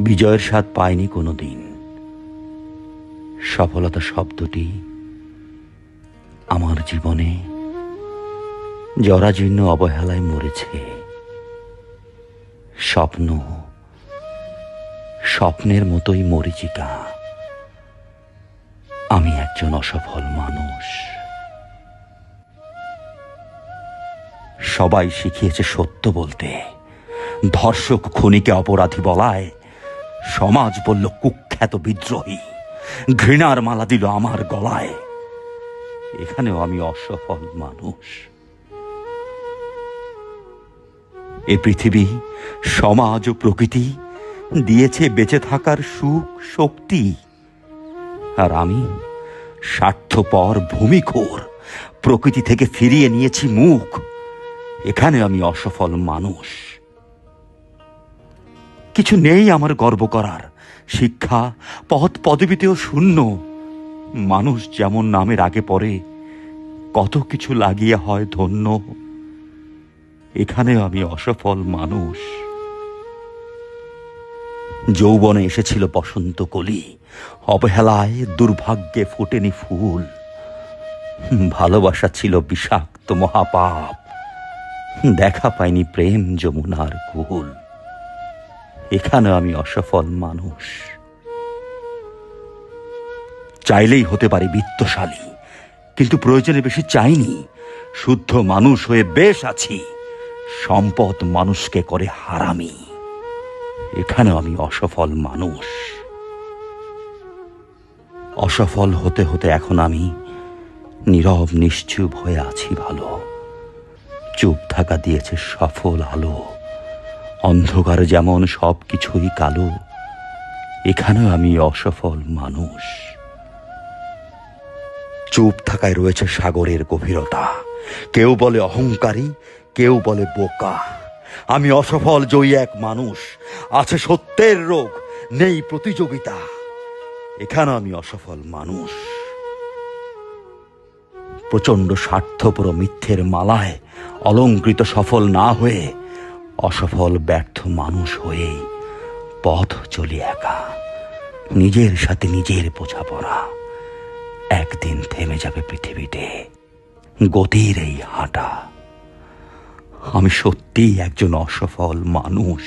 বিজয়ের স্বাদ পায়নি কোনো দিন সফলতা শব্দটি আমার জীবনে জরাজীর্ণ অবহেলায় মরেছে। স্বপ্ন স্বপ্নের মতোই মরিচিকা। আমি একজন অসফল মানুষ। সবাই শিখিয়েছে সত্য বলতে। ধর্ষক খুনিকে অপরাধী বলায় সমাজ বলল, কুখ্যাত বিদ্রোহী। ঘৃণার মালা দিল আমার গলায়। এখানেও আমি অসফল মানুষ। এ পৃথিবী, সমাজ ও প্রকৃতি দিয়েছে বেঁচে থাকার সুখ, শক্তি। আর আমি স্বার্থপর ভূমিখোর, প্রকৃতি থেকে ফিরিয়ে নিয়েছি মুখ। এখানে আমি অসফল মানুষ। কিছু নেই আমার গর্ব করার। শিক্ষা, পথ পদবীতেও শূন্য। মানুষ যেমন নামের আগে পরে কত কিছু লাগিয়ে হয় ধন্য। এখানে আমি অসফল মানুষ। যৌবনে এসেছিল বসন্ত কলি। অবহেলায় দুর্ভাগ্যে ফোটেনি ফুল। ভালোবাসা ছিল বিষাক্ত মহাপাপ। দেখা পাইনি প্রেম যমুনার কুল। এখানে আমি অসফল মানুষ। চাইলেই হতে পারি বিত্তশালী, কিন্তু প্রয়োজনে বেশি চাইনি। শুদ্ধ মানুষ হয়ে বেশ আছি। সম্পদ মানুষকে করে হারামি। এখানে আমি অসফল মানুষ। অসফল হতে হতে এখন আমি নীরব, নিশ্চুপ হয়ে আছি ভালো। চুপ থাকা দিয়েছে সফল আলো। অন্ধকার যেমন সব কিছুই কালো, এখানেও আমি অসফল মানুষ। চুপ থাকায় রয়েছে সাগরের গভীরতা। কেউ বলে অহংকারী, কেউ বলে বোকা। আমি অসফল জয়ী এক মানুষ, আছে সত্যের রোগ, নেই প্রতিযোগিতা। এখানে আমি অসফল মানুষ। প্রচণ্ড স্বার্থপর মিথ্যের মালায় অলঙ্কৃত সফল না হয়ে অসফল, ব্যর্থ মানুষ হয়েই পথ চলি একা। নিজের সাথে নিজের বোঝাপড়া। একদিন থেমে যাবে পৃথিবীতে গতির এই হাঁটা। আমি সত্যিই একজন অসফল মানুষ।